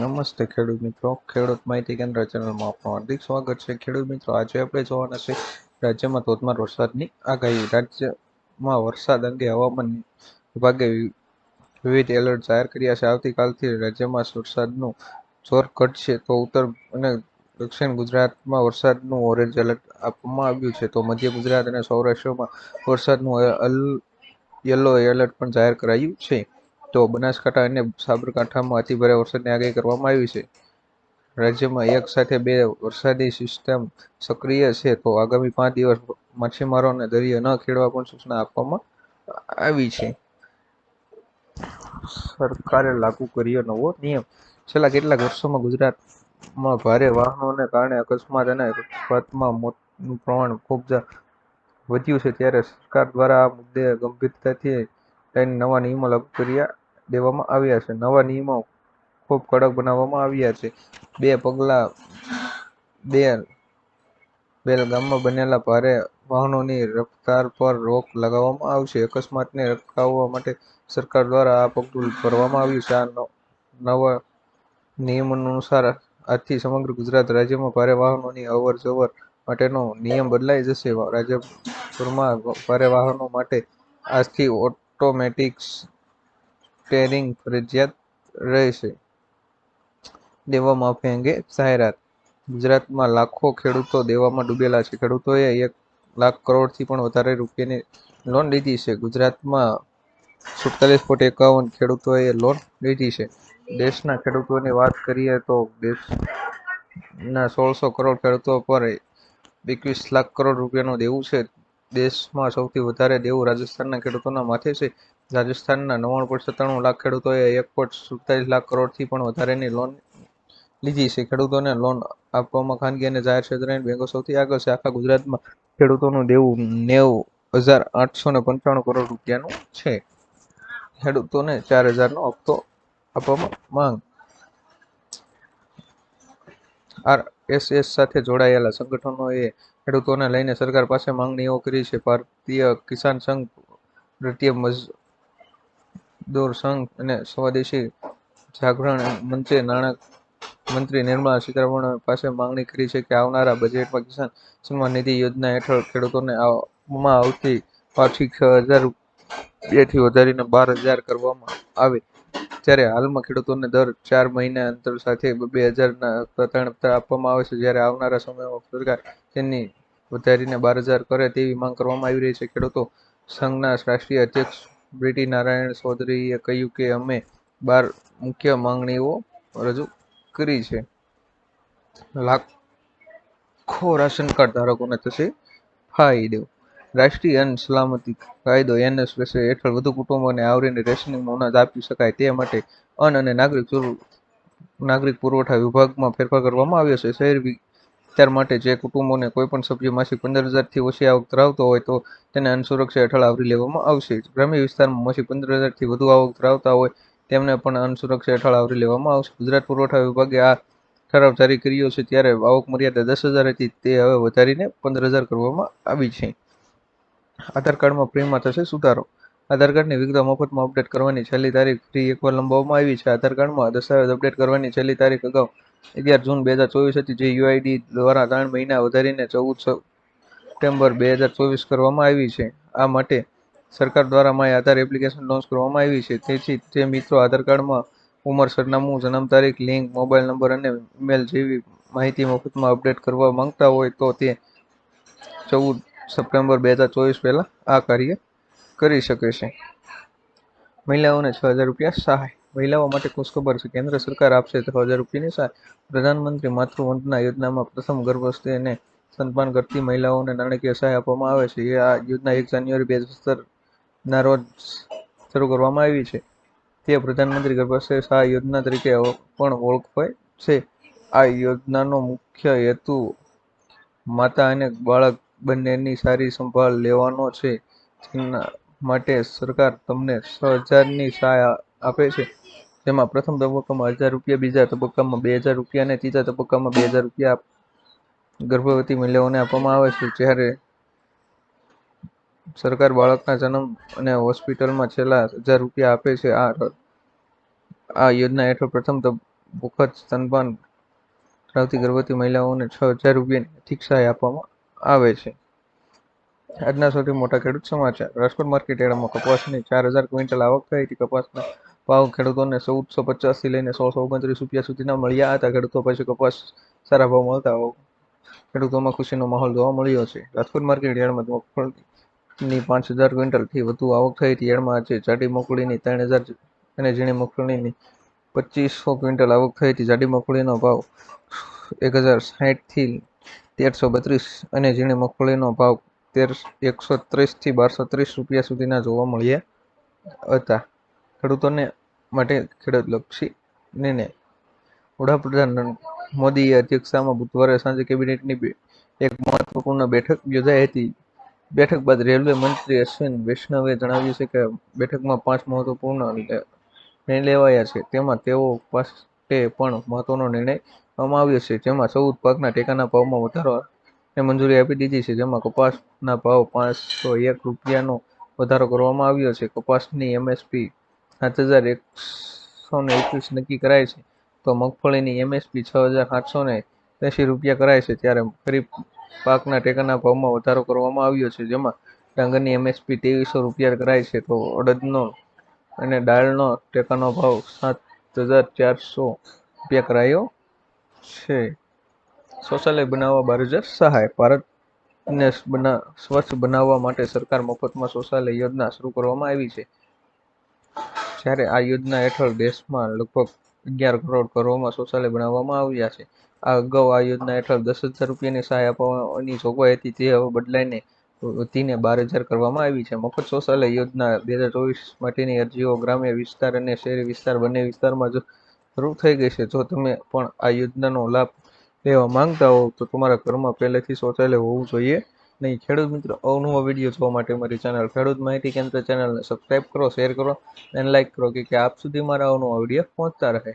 નમસ્તે ખેડૂત મિત્રો. ખેડૂત માહિતી કેન્દ્ર ચેનલમાં આપનું હાર્દિક સ્વાગત છે. ખેડૂત મિત્રો, આજે આપણે જોવાના છે રાજ્યમાં ધોધમાર વરસાદની આગાહી. રાજ્યમાં વરસાદ અંગે હવામાન વિભાગે વિવિધ એલર્ટ જાહેર કર્યા છે. આવતીકાલથી રાજ્યમાં વરસાદનું જોર ઘટશે તો ઉત્તર અને દક્ષિણ ગુજરાતમાં વરસાદનું ઓરેન્જ એલર્ટ આપવામાં આવ્યું છે. તો મધ્ય ગુજરાત અને સૌરાષ્ટ્રમાં વરસાદનું યલો એલર્ટ પણ જાહેર કરાયું છે. તો બનાસકાંઠા અને સાબરકાંઠામાં અતિભારે વરસાદની આગાહી કરવામાં આવી છે. રાજ્યમાં એક સાથે બે વરસાદી સિસ્ટમ સક્રિય છે તો આગામી પાંચ દિવસ માછીમારોને દરિયો ન ખેડવા પણ સૂચના આપવામાં આવી છે. સરકારે લાગુ કર્યો નવો નિયમ. છેલ્લા કેટલાક વર્ષોમાં ગુજરાતમાં ભારે વાહનોને કારણે અકસ્માત અને અકસ્માતમાં મોતનું પ્રમાણ ખૂબ જ વધ્યું છે. ત્યારે સરકાર દ્વારા આ મુદ્દે ગંભીરતાથી લઈને નવા નિયમો લાગુ કર્યા દેવામાં આવ્યા છે. નવા નિયમો ખૂબ કડક બનાવવામાં આવ્યા છે. બે પગલા બે બેલગામમાં બનેલા ભારે વાહનોની રફતાર પર રોક લગાવવામાં આવશે. અકસ્માતને અટકાવવા માટે સરકાર દ્વારા આ પગલું ભરવામાં આવ્યું છે. આ નવા નિયમ અનુસાર આજથી સમગ્ર ગુજરાત રાજ્યમાં ભારે વાહનોની અવર જવર માટેનો નિયમ બદલાઈ જશે. રાજ્યભરમાં ભારે વાહનો માટે આજથી ઓટોમેટિક સ્ટેરિંગ ફરજિયાત રહેશે. દેવામાં માફી અંગે જાહેરાત. ગુજરાતમાં લાખો ખેડૂતો દેવામાં ડૂબેલા છે. ખેડૂતોએ એક લાખ કરોડથી પણ વધારે રૂપિયાની લોન લીધી છે. ગુજરાતમાં સુડતાલીસ પોઈન્ટ એકાવન ખેડૂતોએ લોન લીધી છે. દેશના ખેડૂતોની વાત કરીએ તો દેશના સોળસો કરોડ ખેડૂતો પર એકવીસ લાખ કરોડ રૂપિયાનું દેવું છે. દેશમાં સૌથી વધારે દેવું રાજસ્થાનના ખેડૂતોના માથે છે. રાજસ્થાનના નવ્વાણું પોઈન્ટ સત્તાણું લાખ ખેડૂતોએ એક પોઈન્ટ સુડતાલીસ લાખ કરોડથી પણ વધારેની લોન લીધી છે. ખેડૂતોને લોન આપવામાં ખાનગી અને જાહેર ક્ષેત્રની બેંકો સૌથી આગળ છે. આખા ગુજરાતમાં ખેડૂતોનું દેવું નેવું હજાર આઠસો ને પંચાણું કરોડ રૂપિયાનું છે. ખેડૂતોને ચાર હજારનો હપ્તો આપવામાં માંગ. આરએસએસ સાથે જોડાયેલા સંગઠનોએ ખેડૂતોને લઈને સરકાર પાસે માંગણીઓ કરી છે. ભારતીય કિસાન સંઘ, ભારતીય મજદૂર સંઘ અને સ્વદેશી જાગરણ મંચે નાણાં મંત્રી નિર્મલા સીતારમણ પાસે માંગણી કરી છે કે આવનારા બજેટમાં કિસાન સન્માન નિધિ યોજના હેઠળ ખેડૂતોને આવવામાં આવતી વાર્ષિક છ હજાર રૂપિયાથી વધારીને બાર હજાર કરવામાં આવે. જ્યારે હાલમાં ખેડૂતોને દર ચાર મહિના અંતર સાથે બે હજારના ત્રણ આપવામાં આવે છે, જ્યારે આવનારા સમયમાં સરકાર તેની વધારીને બાર હજાર કરે તેવી માંગ કરવામાં આવી રહી છે. ખેડૂતો સંઘના રાષ્ટ્રીય અધ્યક્ષ બ્રિટી નારાયણ ચૌધરીએ કહ્યું કે અમે બાર મુખ્ય માંગણીઓ રજૂ કરી છે. લાખો રાશન કાર્ડ ધારકોને થશે ફાયદો. રાષ્ટ્રીય અન્ન સલામતી કાયદો એનએસએસ હેઠળ વધુ કુટુંબોને આવરીને રેશનિંગનું અનાજ આપી શકાય તે માટે અન્ન અને નાગરિક નાગરિક પુરવઠા વિભાગમાં ફેરફાર કરવામાં આવ્યો છે. શહેરી વિસ્તાર માટે જે કુટુંબોને કોઈપણ સભ્ય માસિક પંદર હજારથી ઓછી આવક ધરાવતો હોય તો તેને અન્ન સુરક્ષા હેઠળ આવરી લેવામાં આવશે. ગ્રામ્ય વિસ્તારમાં માસિક પંદર હજારથી વધુ આવક ધરાવતા હોય તેમને પણ અન્ન સુરક્ષા હેઠળ આવરી લેવામાં આવશે. ગુજરાત પુરવઠા વિભાગે આ ઠરાવ જારી કર્યો છે. ત્યારે આવક મર્યાદા દસ હજાર હતી. તે હવે વધારીને પંદર હજાર કરવામાં આવી છે. આધાર કાર્ડમાં પ્રીમાં થશે સુધારો. આધાર કાર્ડની વિગતો મફતમાં અપડેટ કરવાની છેલ્લી તારીખ ફ્રી એકવાર લંબાવવામાં આવી છે. આધાર કાર્ડમાં દસ્તાવેજ અપડેટ કરવાની છેલ્લી તારીખ અગાઉ અગિયાર જૂન બે હજાર ચોવીસ હતી, જે યુઆઈડી દ્વારા ત્રણ મહિના વધારીને ચૌદ સપ્ટેમ્બર બે હજાર ચોવીસ કરવામાં આવી છે. આ માટે સરકાર દ્વારા માય આધાર એપ્લિકેશન લોન્ચ કરવામાં આવી છે. તેથી તે મિત્રો આધાર કાર્ડમાં ઉંમર, સરનામું, જન્મ તારીખ, લિંક, મોબાઈલ નંબર અને ઈમેલ જેવી માહિતી મફતમાં અપડેટ કરવા માંગતા હોય તો તે ચૌદ સપ્ટેમ્બર બે હજાર ચોવીસ પહેલાં આ કાર્ય કરી શકે છે. મહિલાઓને છ હજાર રૂપિયા સહાય. મહિલાઓ માટે ખુશખબર છે. કેન્દ્ર સરકાર આપશે છ હજાર રૂપિયાની સહાય. પ્રધાનમંત્રી માતૃવંદના યોજનામાં પ્રથમ ગર્ભવતી અને સંતાન કરતી મહિલાઓને નાણાકીય સહાય આપવામાં આવે છે. આ યોજના એક જાન્યુઆરી બે હજાર સત્તરના રોજ શરૂ કરવામાં આવી છે. તે પ્રધાનમંત્રી ગર્ભાશય સહાય યોજના તરીકે પણ ઓળખાય છે. આ યોજનાનો મુખ્ય હેતુ માતા અને બાળક બંનેની સારી સંભાળ લેવાનો છે. જેના માટે સરકાર તમને છ હજારની સહાય આપે છે. જેમાં પ્રથમ તબક્કામાં હજાર રૂપિયા, બીજા તબક્કામાં બે હજાર રૂપિયા અને ત્રીજા તબક્કામાં બે હજાર રૂપિયા ગર્ભવતી મહિલાઓને આપવામાં આવે છે. જ્યારે સરકાર બાળકના જન્મ અને હોસ્પિટલમાં છેલ્લા હજાર રૂપિયા આપે છે. આ આ યોજના હેઠળ પ્રથમ વખત સ્તનપાન ધરાવતી ગર્ભવતી મહિલાઓને છ હજાર રૂપિયાની આર્થિક સહાય આપવામાં આવે છે. આજના સૌથી મોટા ખેડૂત સમાચાર. રાજકોટ માર્કેટ યાર્ડમાં કપાસની ચાર હજાર ક્વિન્ટલ આવક થઈ હતી. કપાસના ભાવ ખેડૂતોને ચૌદસો પચાસથી લઈને સોળસો ઓગણત્રીસ રૂપિયા સુધીના મળ્યા હતા. ખેડૂતો પાસે કપાસ સારા ભાવ મળતા ખેડૂતોમાં ખુશીનો માહોલ જોવા મળ્યો છે. રાજકોટ માર્કેટ યાર્ડમાં મગફળીની પાંચ હજાર ક્વિન્ટલથી વધુ આવક થઈ હતી. યાર્ડમાં આજે જાડી મગફળીની ત્રણ હજાર અને ઝીણી મગફળીની પચીસો ક્વિન્ટલ આવક થઈ હતી. જાડી મગફળીનો ભાવ એક હજાર સાહીઠથી તેરસો બત્રીસ અને ઝીણી મગફળીનો ભાવ તેર એકસો ત્રીસથી બારસો ત્રીસ રૂપિયા સુધીના જોવા મળ્યા હતા. ખેડૂતોને માટે ખેડૂતલક્ષી નિર્ણય. વડાપ્રધાન મોદીએ અધ્યક્ષતામાં બુધવારે સાંજે કેબિનેટની એક મહત્વપૂર્ણ બેઠક યોજાઈ હતી. બેઠક બાદ રેલવે મંત્રી અશ્વિન વૈષ્ણવે જણાવ્યું છે કે બેઠકમાં પાંચ મહત્વપૂર્ણ નિર્ણય લેવાયા છે. તેમાં તેઓ પાસે પણ મહત્વનો નિર્ણય લેવામાં આવ્યો છે. જેમાં ચૌદ પાકના ટેકાના ભાવમાં વધારાને મંજૂરી આપી દીધી છે. જેમાં કપાસના ભાવ પાંચસો એક રૂપિયાનો વધારો કરવામાં આવ્યો છે. કપાસની એમએસપી સાત હજાર એકસો ને એકવીસ નક્કી કરાય છે. તો મગફળીની એમએસપી છ હજાર સાતસો ને એંસી રૂપિયા કરાય છે. ત્યારે ખરીફ પાકના ટેકાના ભાવમાં વધારો કરવામાં આવ્યો છે. જેમાં ડાંગરની એમએસપી ત્રેવીસો રૂપિયા કરાય છે. તો અડદનો અને દાળનો ટેકાનો ભાવ સાત હજાર ચારસો રૂપિયા કરાયો છે. શૌચાલય બનાવવા બાર સહાય. ભારતને બના, સ્વચ્છ બનાવવા માટે સરકાર મફતમાં શૌચાલય યોજના શરૂ કરવામાં આવી છે. જ્યારે આ યોજના હેઠળ દેશમાં લગભગ અગિયાર કરોડ ઘરોમાં શૌચાલય બનાવવામાં આવ્યા છે. આ અગાઉ આ યોજના હેઠળ દસ હજાર રૂપિયાની સહાય આપવાની જોગવાઈ હતી. તે હવે બદલાઈને વધીને બાર હજાર કરવામાં આવી છે. મફત શૌચાલય યોજના બે હજાર ચોવીસ માટેની અરજીઓ ગ્રામ્ય વિસ્તાર અને શહેરી વિસ્તાર બંને વિસ્તારમાં શરૂ થઈ ગઈ છે. જો તમે પણ આ યોજનાનો લાભ લેવા માંગતા હોવ તો તમારા ઘરમાં પહેલેથી શૌચાલય હોવું જોઈએ. નહીં ખેડૂત મિત્રો, અવનવા વીડિયો જોવા માટે મારી ચેનલ ખેડૂત માહિતી કેન્દ્ર ચેનલને સબસ્ક્રાઈબ કરો શેર કરો અને લાઇક કરો કે આપ સુધી મારા અવનવા વીડિયો પહોંચતા રહે.